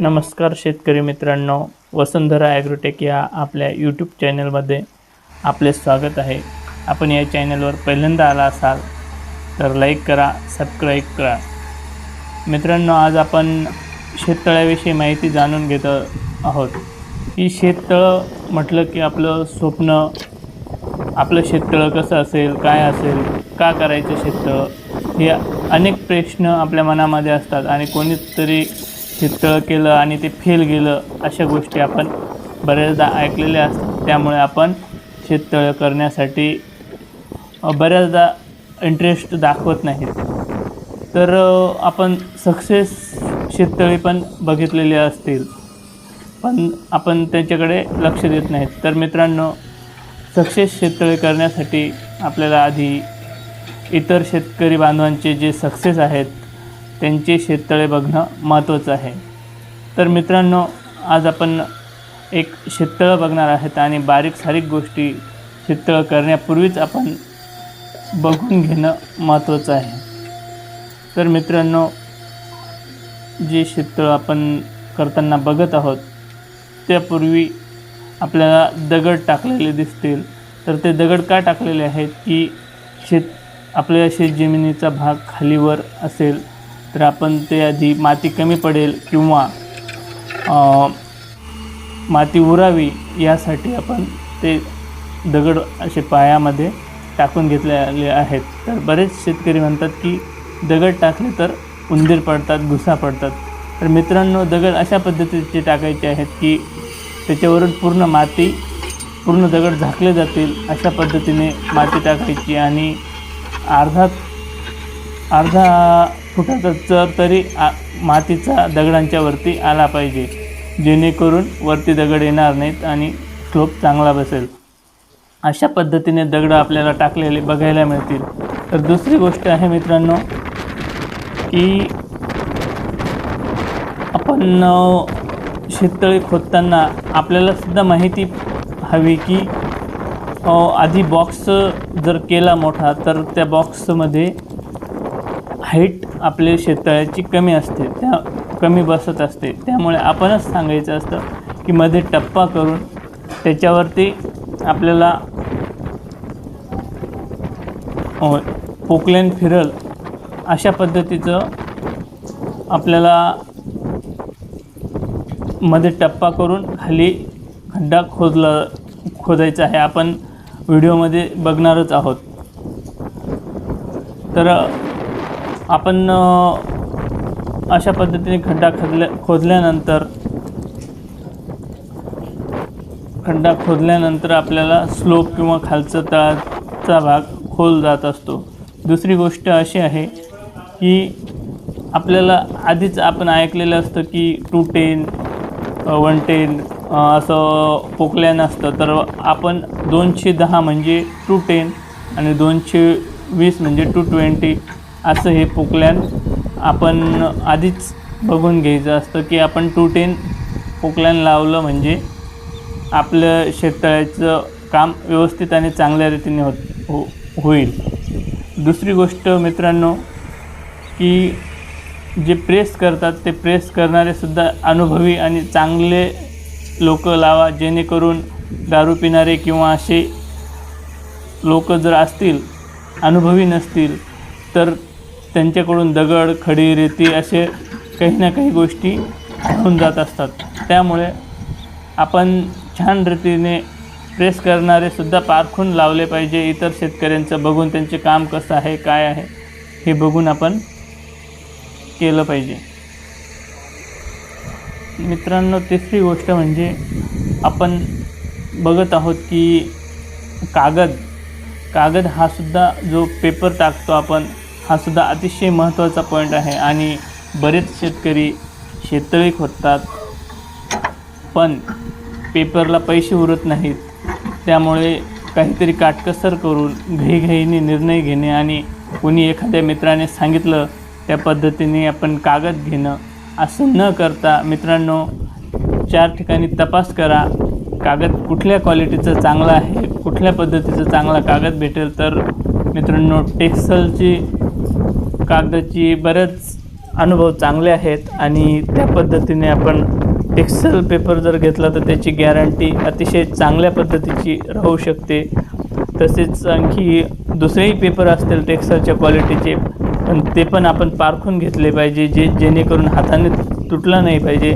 नमस्कार शेतकरी मित्रांनो वसुंधरा ॲग्रोटेक या आपल्या यूट्यूब चॅनलमध्ये आपले स्वागत आहे. आपण या चॅनलवर पहिल्यांदा आला असाल तर लाईक करा सबस्क्राईब करा. मित्रांनो आज आपण शेततळ्याविषयी माहिती जाणून घेत आहोत. की शेततळं म्हटलं की आपलं स्वप्न आपलं शेततळं कसं असेल काय असेल का करायचं शेततळं हे अनेक प्रश्न आपल्या मनामध्ये असतात आणि कोणीतरी शेततळं केलं आणि ते फेल गेलं अशा गोष्टी आपण बऱ्याचदा ऐकलेल्या असतात. त्यामुळे आपण शेततळं करण्यासाठी बऱ्याचदा इंटरेस्ट दाखवत नाहीत. तर आपण सक्सेस शेततळी पण बघितलेली असतील. पण आपण त्याच्याकडे लक्ष देत नाहीत. तर मित्रांनो सक्सेस शेततळे करण्यासाठी आपल्याला आधी इतर शेतकरी बांधवांचे जे सक्सेस आहेत त्यांचे शेततळे बघणं महत्त्वाचं आहे. तर मित्रांनो आज आपण एक शेततळं बघणार आहेत आणि बारीक सारीक गोष्टी शेततळं करण्यापूर्वीच आपण बघून घेणं महत्त्वाचं आहे. तर मित्रांनो जे शेततळं आपण करताना बघत आहोत त्यापूर्वी आपल्याला दगड टाकलेले दिसतील. तर ते दगड का टाकलेले आहेत की शेत आपल्या शेतजमिनीचा भाग खालीवर असेल? तर आपण ते आधी माती कमी पडेल किंवा माती उरावी यासाठी आपण ते दगड असे पायामध्ये टाकून घेतलेले आहेत. तर बरेच शेतकरी म्हणतात की दगड टाकले तर उंदीर पडतात घुसा पडतात. तर मित्रांनो दगड अशा पद्धतीचे टाकायचे आहेत की त्याच्यावरून पूर्ण माती पूर्ण दगड झाकले जातील अशा पद्धतीने माती टाकायची आणि अर्धा अर्धा फुटाचा चर तरी आ मातीचा दगडांच्या वरती आला पाहिजे. जेणेकरून वरती दगड येणार नाहीत आणि स्लोप चांगला बसेल. अशा पद्धतीने दगड आपल्याला टाकलेले बघायला मिळतील. तर दुसरी गोष्ट आहे मित्रांनो की आपण शेततळे खोदताना आपल्याला सुद्धा माहिती हवी की आधी बॉक्स जर केला मोठा तर त्या बॉक्समध्ये हाईट आपल्या शेततळ्याची कमी असते त्या कमी बसत असते. त्यामुळे आपणच सांगायचं असतं की मध्ये टप्पा करून त्याच्यावरती आपल्याला पोकलेन फिरल अशा पद्धतीचं आपल्याला मध्ये टप्पा करून खाली खड्डा खोदला खोदायचा आहे. आपण व्हिडिओमध्ये बघणारच आहोत. तर आपण अशा पद्धतीने खड्डा खोदल्या खोदल्यानंतर खड्डा खोदल्यानंतर आपल्याला स्लोप किंवा खालचा तळाचा भाग खोल जात असतो. दुसरी गोष्ट अशी आहे की आपल्याला आधीच आपण ऐकलेलं असतं की टू टेन वन टेन असं पोकल्यानं असतं तर आपण दोनशे दहा म्हणजे टू टेन आणि दोनशे वीस म्हणजे टू ट्वेंटी असं हे पोकल्यान आपण आधीच बघून घ्यायचं असतं की आपण टू टेन पोकल्यान लावलं म्हणजे आपलं शेततळ्याचं काम व्यवस्थित आणि चांगल्या रीतीने होत हो होईल. दुसरी गोष्ट मित्रांनो की जे प्रेस करतात ते प्रेस करणारेसुद्धा अनुभवी आणि चांगले लोक लावा जेणेकरून दारू पिणारे किंवा असे लोक जर असतील अनुभवी नसतील तर त्यांच्याकडून दगड खडी रेती असे काही ना काही गोष्टी होऊन जात असतात. त्यामुळे आपण छान रीतीने प्रेस करणारे सुद्धा पारखून लावले पाहिजे. इतर शेतकऱ्यांचं बघून त्यांचे काम कसं आहे काय आहे हे बघून आपण केलं पाहिजे. मित्रांनो तिसरी गोष्ट म्हणजे आपण बघत आहोत की कागद. कागद हा सुद्धा जो पेपर टाकतो आपण हा सुद्धा अतिशय महत्त्वाचा पॉईंट आहे आणि बरेच शेतकरी शेततळी खोदतात पण पेपरला पैसे उरत नाहीत. त्यामुळे काहीतरी काटकसर करून घाईघाईने निर्णय घेणे आणि कोणी एखाद्या मित्राने सांगितलं त्या पद्धतीने आपण कागद घेणं असं न करता मित्रांनो चार ठिकाणी तपास करा. कागद कुठल्या क्वालिटीचं चांगलं आहे कुठल्या पद्धतीचं चांगला कागद भेटेल? तर मित्रांनो टेक्सलची कागदाची बरेच अनुभव चांगले आहेत आणि त्या पद्धतीने आपण टेक्स्टाईल पेपर जर घेतला तर त्याची गॅरंटी अतिशय चांगल्या पद्धतीची राहू शकते. तसेच आणखी दुसरेही पेपर असतील टेक्सलच्या क्वालिटीचे पण ते पण आपण पारखून घेतले पाहिजे जे जेणेकरून हाताने तुटला नाही पाहिजे.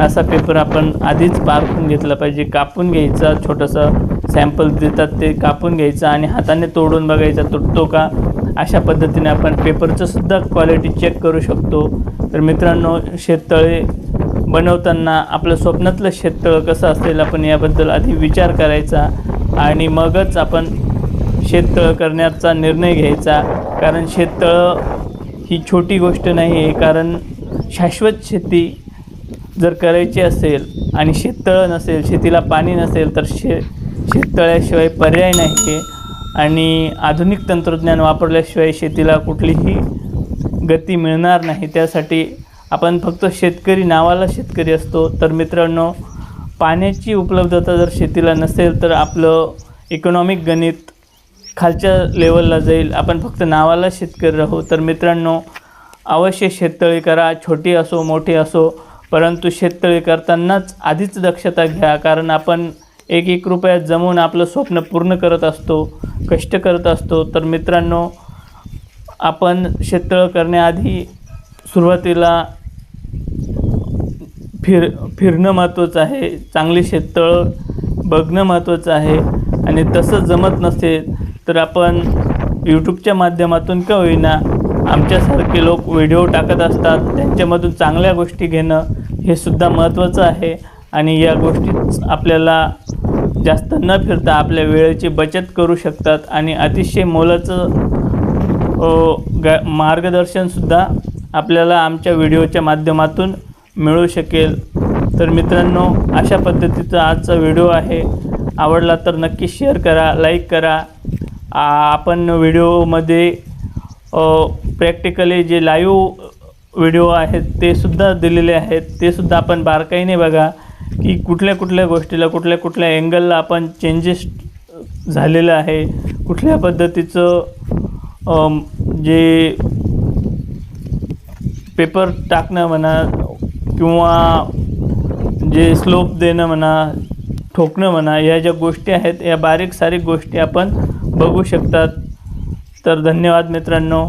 असा पेपर आपण आधीच पारखून घेतला पाहिजे. कापून घ्यायचा छोटासा सॅम्पल देतात ते कापून घ्यायचं आणि हाताने तोडून बघायचा तुटतो का? अशा पद्धतीने आपण पेपरचंसुद्धा क्वालिटी चेक करू शकतो. तर मित्रांनो शेततळे बनवताना आपलं स्वप्नातलं शेततळं कसं असेल आपण याबद्दल आधी विचार करायचा आणि मगच आपण शेततळं करण्याचा निर्णय घ्यायचा. कारण शेततळं ही छोटी गोष्ट नाही आहे कारण शाश्वत शेती जर करायची असेल आणि शेततळं नसेल शेतीला पाणी नसेल तर शे शेततळ्याशिवाय पर्याय नाही आहे आणि आधुनिक तंत्रज्ञान वापरल्याशिवाय शेतीला कुठलीही गती मिळणार नाही. त्यासाठी आपण फक्त शेतकरी नावाला शेतकरी असतो. तर मित्रांनो पाण्याची उपलब्धता जर शेतीला नसेल तर आपलं इकॉनॉमिक गणित खालच्या लेवलला जाईल. आपण फक्त नावाला शेतकरी राहू. तर मित्रांनो अवश्य शेततळी करा. छोटी असो मोठी असो परंतु शेततळी करतानाच आधीच दक्षता घ्या. कारण आपण एक एक रुपयात जमवून आपलं स्वप्न पूर्ण करत असतो कष्ट करत असतो. तर मित्रांनो आपण शेततळं करण्याआधी सुरुवातीला फिर फिरणं महत्त्वाचं आहे चांगली शेततळं बघणं महत्त्वाचं आहे. आणि तसं जमत नसेल तर आपण यूट्यूबच्या माध्यमातून का होईना आमच्यासारखे लोक व्हिडिओ टाकत असतात. त्यांच्यामधून चांगल्या गोष्टी घेणं हे सुद्धा महत्त्वाचं आहे. आणि या गोष्टीत आपल्याला जास्त न फिरता आपल्या वेळेची बचत करू शकतात. आणि अतिशय मोलाचं ग मार्गदर्शनसुद्धा आपल्याला आमच्या व्हिडिओच्या माध्यमातून मिळू शकेल. तर मित्रांनो अशा पद्धतीचा आजचा व्हिडिओ आहे. आवडला तर नक्की शेअर करा लाईक करा. आपण व्हिडिओमध्ये प्रॅक्टिकली जे लाईव्ह व्हिडिओ आहेत ते सुद्धा दिलेले आहेत. ते सुद्धा आपण बारकाईने बघा. की कुठल्या कुठल्या गोष्टीला कुठल्या कुठल्या अँगलला आपण चेंजेस झालेलं आहे कुठल्या पद्धतीचं जे पेपर टाकणं म्हणा किंवा जे स्लोप देणं म्हणा ठोकणं म्हणा या ज्या गोष्टी आहेत या बारीक सारीक गोष्टी आपण बघू शकतात. तर धन्यवाद मित्रांनो.